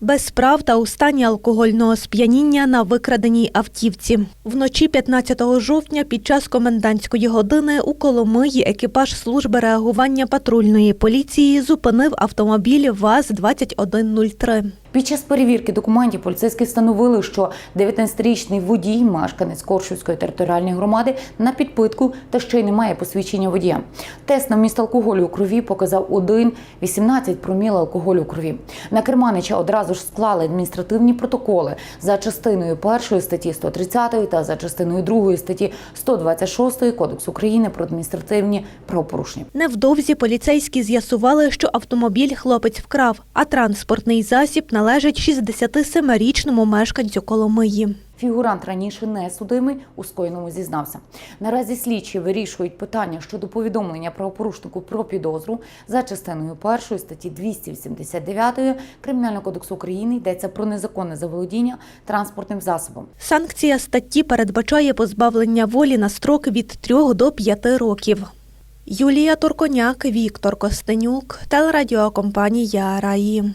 Без прав та у стані алкогольного сп'яніння на викраденій автівці. Вночі 15 жовтня під час комендантської години у Коломиї екіпаж служби реагування патрульної поліції зупинив автомобіль ВАЗ-2103. Під час перевірки документів поліцейські встановили, що 19-річний водій, мешканець Коршівської територіальної громади, на підпитку та ще й не має посвідчення водія. Тест на вміст алкоголю у крові показав 1,18 проміл алкоголю у крові. На керманича одразу ж склали адміністративні протоколи за частиною першої статті 130 та за частиною другої статті 126 Кодексу України про адміністративні правопорушення. Невдовзі поліцейські з'ясували, що автомобіль хлопець вкрав, а транспортний засіб належить 67-річному мешканцю Коломиї. Фігурант раніше не судимий, у скоєному зізнався. Наразі слідчі вирішують питання щодо повідомлення правопорушнику про підозру за частиною першої статті 289 Кримінального кодексу України йдеться про незаконне заволодіння транспортним засобом. Санкція статті передбачає позбавлення волі на строк від 3 до 5 років. Юлія Турконяк, Віктор Костенюк, телерадіокомпанія Раї.